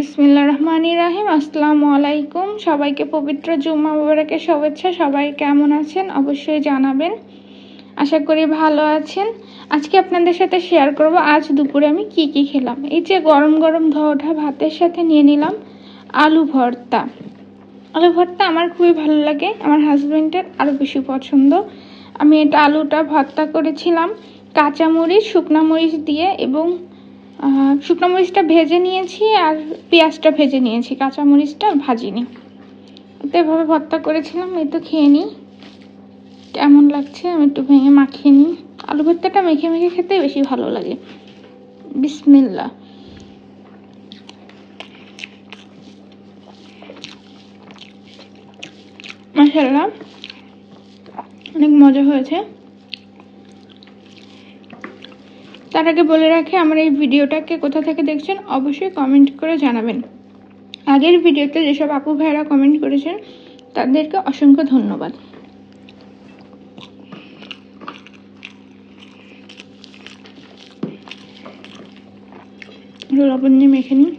বিসমিল্লা রহমান রাহিম, আসসালামু আলাইকুম। সবাইকে পবিত্র জুম্মা মুবারকের শুভেচ্ছা। সবাই কেমন আছেন? অবশ্যই জানাবেন। আশা করি ভালো আছেন। আজকে আপনাদের সাথে শেয়ার করব, আজ দুপুরে আমি কি কি খেলাম। এই যে গরম গরম ধোয়া ভাতের সাথে নিয়ে নিলাম আলু ভর্তা। আলু ভর্তা আমার খুবই ভালো লাগে, আমার হাজব্যান্ডের আরও বেশি পছন্দ। আমি এটা আলুটা ভর্তা করেছিলাম কাঁচামরিচ, শুকনা মরিচ দিয়ে এবং শুকনো মরিচটা ভেজে নিয়েছি আর পেঁয়াজটা ভেজে নিয়েছি, কাঁচা মরিচটা ভাজিনি। তো এভাবে ভর্তা করেছিলাম, এই তো খেয়ে নিই। কেমন লাগছে আমি একটু ভেঙে মাখিয়ে নিই। আলু ভর্তাটা মেখে মেখে খেতে বেশি ভালো লাগে। বিসমিল্লা মাসাল্লাহ অনেক মজা হয়েছে। তার আগে বলে রাখি, আমার এই ভিডিওটাকে কোথা থেকে দেখছেন অবশ্যই কমেন্ট করে জানাবেন। আগের ভিডিওতে যেসব আপু ভাইরা কমেন্ট করেছেন, তাদেরকে অসংখ্য ধন্যবাদ। লবণ নিয়ে মেখে নিই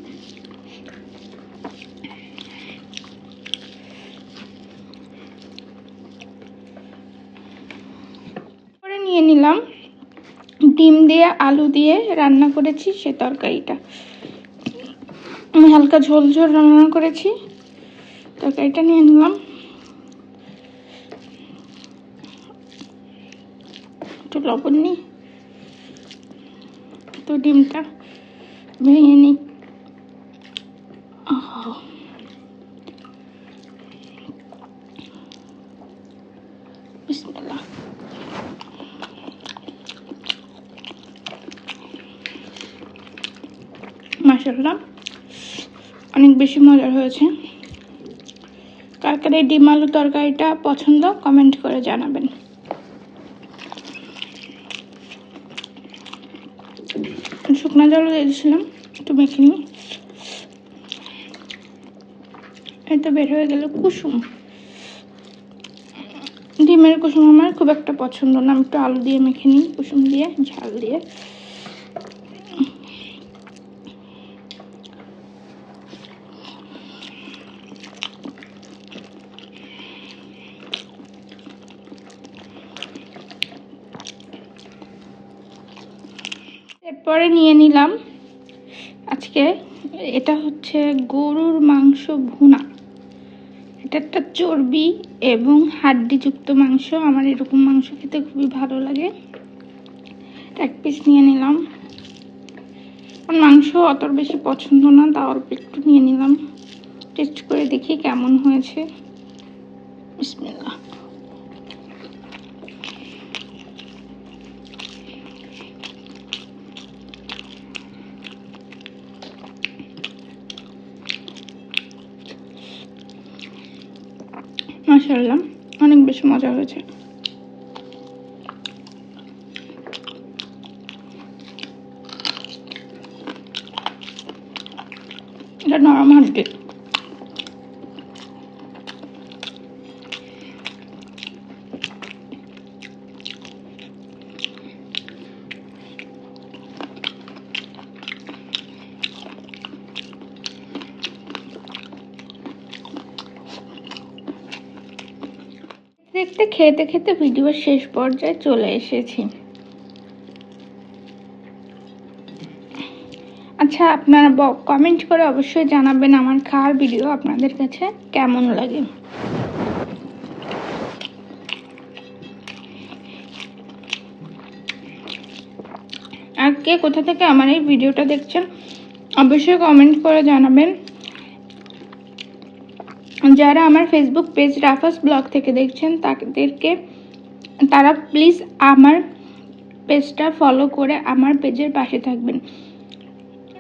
নিয়ে নিলাম। ডিম দিয়ে, আলু দিয়ে রান্না করেছি সে তরকারিটা। আমি হালকা ঝোল ঝোল রান্না করেছি, তরকারিটা নিয়ে নিলাম। একটু লবণ নিই তো ডিমটা ভেঙে নিই। মাসাল্লাহ অনেক বেশি মজার হয়েছে। কার কার এই ডিম আলু তরকারিটা পছন্দ কমেন্ট করে জানাবেন। শুকনো জল দিয়ে দিয়েছিলাম, একটু মেখে নিই। এই তো বের হয়ে গেল কুসুম। ডিমের কুসুম আমার খুব একটা পছন্দ না। আমি একটু আলু দিয়ে মেখে নিই, কুসুম দিয়ে, ঝাল দিয়ে। এরপরে নিয়ে নিলাম আজকে এটা হচ্ছে গরুর মাংস ভুনা। এটা একটা চর্বি এবং হাড্ডিযুক্ত মাংস। আমার এরকম মাংস খেতে খুবই ভালো লাগে। এক পিস নিয়ে নিলাম। মাংস অত বেশি পছন্দ না, তা অল্প একটু নিয়ে নিলাম। টেস্ট করে দেখি কেমন হয়েছে। বিসমিল্লাহ। মাশাল্লাহ অনেক বেশি মজা হয়েছে। এটা নরম হাড্ডি দেখতে, খেতে খেতে ভিডিওর শেষ পর্যায়ে চলে এসেছি। আচ্ছা আপনারা কমেন্ট করে অবশ্যই জানাবেন আমার খাওয়ার ভিডিও আপনাদের কাছে কেমন লাগে। আর কে কোথা থেকে আমার এই ভিডিওটা দেখছেন, অবশ্যই কমেন্ট করে জানাবেন। যারা আমার ফেসবুক পেজ রাফাস ব্লগ থেকে দেখছেন, তাদেরকে, তারা প্লিজ আমার পেজটা ফলো করে আমার পেজের পাশে থাকবেন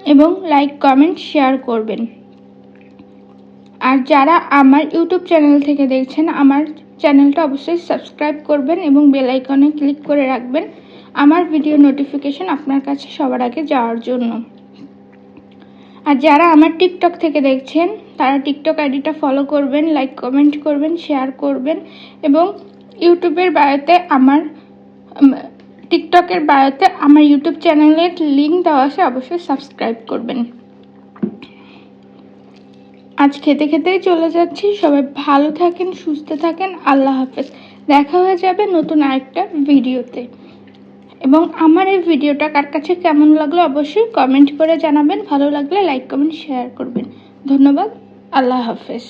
এবং লাইক কমেন্ট শেয়ার করবেন। আর যারা আমার ইউটিউব চ্যানেল থেকে দেখছেন, আমার চ্যানেলটা অবশ্যই সাবস্ক্রাইব করবেন এবং বেল আইকনে ক্লিক করে রাখবেন আমার ভিডিও নোটিফিকেশন আপনার কাছে সবার আগে যাওয়ার জন্য। আর যারা আমার টিকটক থেকে দেখছেন, তারা টিকটক আইডিটা ফলো করবেন লাইক কমেন্ট করবেন শেয়ার করবেন এবং ইউটিউবের বায়োতে আমার টিকটকের বায়োতে আমার ইউটিউব চ্যানেলের লিঙ্ক দেওয়া আছে, অবশ্যই সাবস্ক্রাইব করবেন। আজ খেতে খেতেই চলে যাচ্ছি, সবাই ভালো থাকেন, সুস্থ থাকেন, আল্লাহ হাফেজ। দেখা হয়ে যাবে নতুন আরেকটা ভিডিওতে এবং আমার এই ভিডিওটা কার কাছে কেমন লাগল অবশ্যই কমেন্ট করে জানাবেন। ভালো লাগলে লাইক কমেন্ট শেয়ার করবেন। ধন্যবাদ। আল্লাহ হাফেজ।